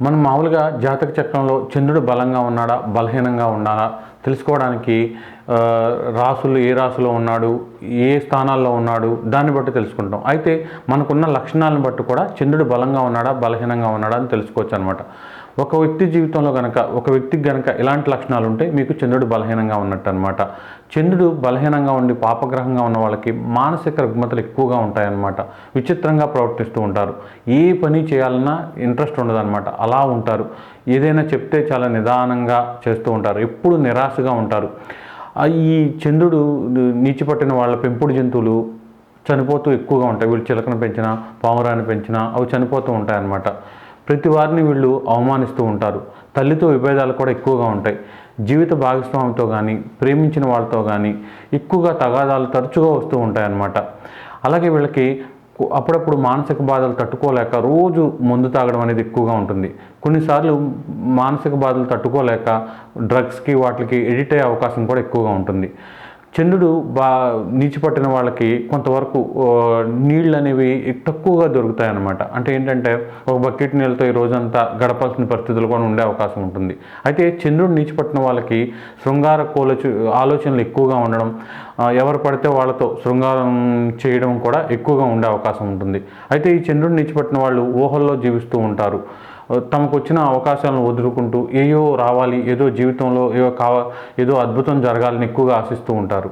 మనం మామూలుగా జాతక చక్రంలో చంద్రుడు బలంగా ఉన్నాడా బలహీనంగా ఉన్నాడా తెలుసుకోవడానికి రాసులు ఏ రాసులో ఉన్నాడు ఏ స్థానాల్లో ఉన్నాడు దాన్ని బట్టి తెలుసుకుంటాం. అయితే మనకున్న లక్షణాలను బట్టి కూడా చంద్రుడు బలంగా ఉన్నాడా బలహీనంగా ఉన్నాడా అని తెలుసుకోవచ్చు అనమాట ఒక వ్యక్తి జీవితంలో కనుక ఒక వ్యక్తికి కనుక ఇలాంటి లక్షణాలు ఉంటే మీకు చంద్రుడు బలహీనంగా ఉన్నట్టు అనమాట చంద్రుడు బలహీనంగా ఉండి పాపగ్రహంగా ఉన్న వాళ్ళకి మానసిక రుగ్మతలు ఎక్కువగా ఉంటాయన్నమాట. విచిత్రంగా ప్రవర్తిస్తూ ఉంటారు. ఏ పని చేయాలన్నా ఇంట్రెస్ట్ ఉండదన్నమాట. అలా ఉంటారు. ఏదైనా చెప్తే చాలా నిదానంగా చేస్తూ ఉంటారు. ఎప్పుడు నిరాశగా ఉంటారు. ఈ చంద్రుడు నీచి పట్టిన వాళ్ళ పెంపుడు జంతువులు చనిపోతూ ఎక్కువగా ఉంటాయి. వీళ్ళు చిలకను పెంచినా పావురాన్ని పెంచినా అవి చనిపోతూ ఉంటాయి అన్నమాట ప్రతి వారిని వీళ్ళు అవమానిస్తూ ఉంటారు. తల్లితో విభేదాలు కూడా ఎక్కువగా ఉంటాయి. జీవిత భాగస్వామితో కానీ ప్రేమించిన వాళ్ళతో కానీ ఎక్కువగా తగాదాలు తరచుగా వస్తూ ఉంటాయి అన్నమాట అలాగే వీళ్ళకి అప్పుడప్పుడు మానసిక బాధలు తట్టుకోలేక రోజు మందు తాగడం అనేది ఎక్కువగా ఉంటుంది. కొన్నిసార్లు మానసిక బాధలు తట్టుకోలేక డ్రగ్స్కి వాటికి ఎడిట్ అయ్యే అవకాశం కూడా ఎక్కువగా ఉంటుంది. చంద్రుడు బా నీచి పట్టిన వాళ్ళకి కొంతవరకు నీళ్ళు అనేవి తక్కువగా దొరుకుతాయి అన్నమాట అంటే ఏంటంటే ఒక బకెట్ నీళ్ళతో ఈ రోజంతా గడపాల్సిన పరిస్థితులు కూడా ఉండే అవకాశం ఉంటుంది. అయితే చంద్రుడు నీచి పట్టిన వాళ్ళకి శృంగార కోలచు ఆలోచనలు ఎక్కువగా ఉండడం ఎవరు పడితే వాళ్ళతో శృంగారం చేయడం కూడా ఎక్కువగా ఉండే అవకాశం ఉంటుంది. అయితే ఈ చంద్రుడు నీచి పట్టిన వాళ్ళు ఊహల్లో జీవిస్తూ ఉంటారు. తమకు వచ్చిన అవకాశాలను వదులుకుంటూ ఏయో రావాలి ఏదో జీవితంలో ఏదో కావ ఏదో అద్భుతం జరగాలని ఎక్కువగా ఆశిస్తూ ఉంటారు.